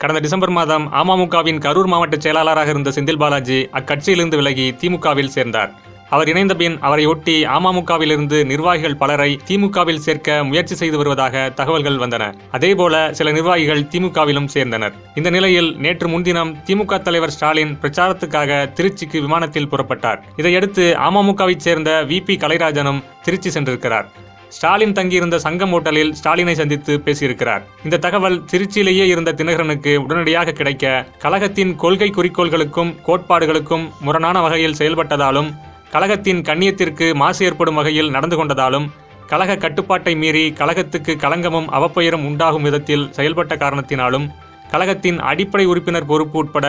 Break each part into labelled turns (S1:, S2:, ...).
S1: கடந்த டிசம்பர் மாதம் அமமுகவின் கரூர் மாவட்ட செயலாளராக இருந்த செந்தில் பாலாஜி அக்கட்சியிலிருந்து விலகி திமுகவில் சேர்ந்தார். அவர் இணைந்த பின் அவரை ஒட்டி அமமுகவிலிருந்து நிர்வாகிகள் பலரை திமுகவில் சேர்க்க முயற்சி செய்து வருவதாக தகவல்கள் வந்தன. அதேபோல சில நிர்வாகிகள் திமுகவிலும் சேர்ந்தனர். இந்த நிலையில் நேற்று முன்தினம் திமுக தலைவர் ஸ்டாலின் பிரச்சாரத்துக்காக திருச்சிக்கு விமானத்தில் புறப்பட்டார். இதையடுத்து அமமுகவைச் சேர்ந்த வி பி கலைராஜனும் திருச்சி சென்றிருக்கிறார். ஸ்டாலின் தங்கியிருந்த சங்கம் ஓட்டலில் ஸ்டாலினை சந்தித்து பேசியிருக்கிறார். இந்த தகவல் திருச்சியிலேயே இருந்த தினகரனுக்கு உடனடியாக கிடைக்க கழகத்தின் கொள்கை குறிக்கோள்களுக்கும் கோட்பாடுகளுக்கும் முரணான வகையில் செயல்பட்டதாலும் கழகத்தின் கண்ணியத்திற்கு மாசு ஏற்படும் வகையில் நடந்து கொண்டதாலும் கழக கட்டுப்பாட்டை மீறி கழகத்துக்கு களங்கமும் அவப்பெயரும் உண்டாகும் விதத்தில் செயல்பட்ட காரணத்தினாலும் கழகத்தின் அடிப்படை உறுப்பினர் பொறுப்பு உட்பட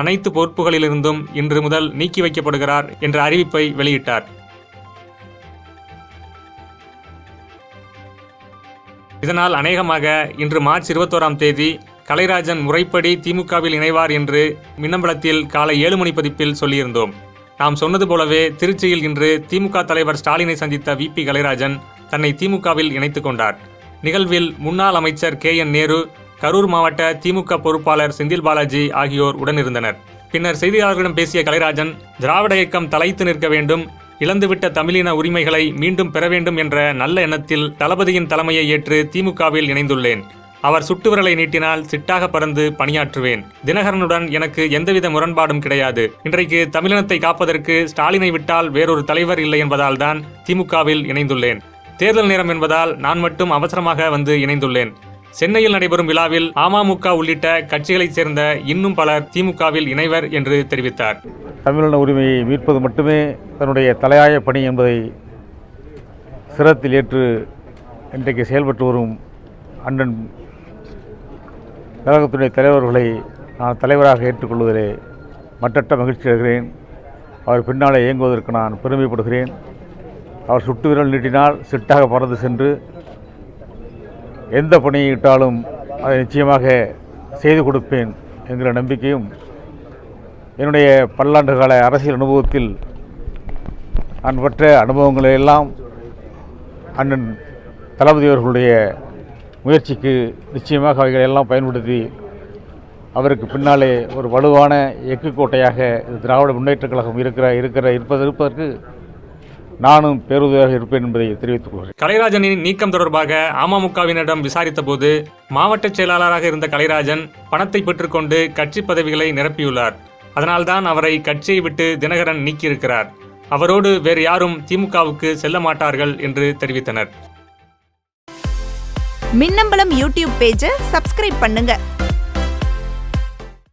S1: அனைத்து பொறுப்புகளிலிருந்தும் இன்று முதல் நீக்கி வைக்கப்படுகிறார் என்ற அறிவிப்பை வெளியிட்டார். இதனால் அநேகமாக இன்று மார்ச் இருபத்தோராம் தேதி கலைராஜன் முறைப்படி திமுகவில் இணைவார் என்று மின்னம்பலத்தில் காலை ஏழு மணி பதிப்பில் சொல்லியிருந்தோம். நாம் சொன்னது போலவே திருச்சியில் இன்று திமுக தலைவர் ஸ்டாலினை சந்தித்த வி பி கலைராஜன் தன்னை திமுகவில் இணைத்துக் கொண்டார். நிகழ்வில் முன்னாள் அமைச்சர் கே என் நேரு கரூர் மாவட்ட திமுக பொறுப்பாளர் செந்தில் பாலாஜி ஆகியோர் உடனிருந்தனர். பின்னர் செய்தியாளர்களிடம் பேசிய கலைராஜன் திராவிட இயக்கம் தலைத்து நிற்க வேண்டும் இழந்துவிட்ட தமிழின உரிமைகளை மீண்டும் பெற வேண்டும் என்ற நல்ல எண்ணத்தில் தளபதியின் தலைமையை ஏற்று திமுகவில் இணைந்துள்ளேன். அவர் சுட்டுவிரலை நீட்டினால் சிட்டாக பறந்து பணியாற்றுவேன். தினகரனுடன் எனக்கு எந்தவித முரண்பாடும் கிடையாது. இன்றைக்கு தமிழினத்தை காப்பதற்கு ஸ்டாலினை விட்டால் வேறொரு தலைவர் இல்லை என்பதால் தான் திமுகவில் இணைந்துள்ளேன். தேர்தல் நேரம் என்பதால் நான் மட்டும் அவசரமாக வந்து இணைந்துள்ளேன். சென்னையில் நடைபெறும் விழாவில் அமமுக உள்ளிட்ட கட்சிகளைச் சேர்ந்த இன்னும் பலர் திமுகவில் இணைவர் என்று தெரிவித்தார்.
S2: தமிழின உரிமையை மீட்பது மட்டுமே தன்னுடைய தலையாய பணி என்பதை சிரத்தில் ஏற்று இன்றைக்கு செயல்பட்டு வரும் அண்ணன் கழகத்துடைய தலைவர்களை நான் தலைவராக ஏற்றுக்கொள்வதிலே மட்டற்ற மகிழ்ச்சி அடைகிறேன். அவர் பின்னாலே இயங்குவதற்கு நான் பெருமைப்படுகிறேன். அவர் சுட்டு விரல் நீட்டினால் சிட்டாக பறந்து சென்று எந்த பணியை இட்டாலும் அதை நிச்சயமாக செய்து கொடுப்பேன் என்கிற நம்பிக்கையும் என்னுடைய பல்லாண்டு கால அரசியல் அனுபவத்தில் நான் பெற்ற அனுபவங்களை எல்லாம் அண்ணன் தளபதி அவர்களுடைய முயற்சிக்கு நிச்சயமாக அவைகளை எல்லாம் பயன்படுத்தி அவருக்கு பின்னாலே ஒரு வலுவான எக்கு கோட்டையாக இது திராவிட முன்னேற்றக் கழகம் இருக்கிற இருக்கிற இருப்பது இருப்பதற்கு நானும் பேருதவியாக இருப்பேன் என்பதை தெரிவித்துக் கொள்கிறேன்.
S1: கலைராஜனின் நீக்கம் தொடர்பாக அமமுகவினரிடம் விசாரித்த போது மாவட்ட செயலாளராக இருந்த கலைராஜன் பணத்தை பெற்றுக்கொண்டு கட்சி பதவிகளை நிரப்பியுள்ளார். அதனால்தான் அவரை கட்சியை விட்டு தினகரன் நீக்கியிருக்கிறார். அவரோடு வேறு யாரும் திமுகவுக்கு செல்ல மாட்டார்கள் என்று தெரிவித்தனர்.
S3: மின்னம்பலம் யூடியூப் பேஜை சப்ஸ்கிரைப் பண்ணுங்க.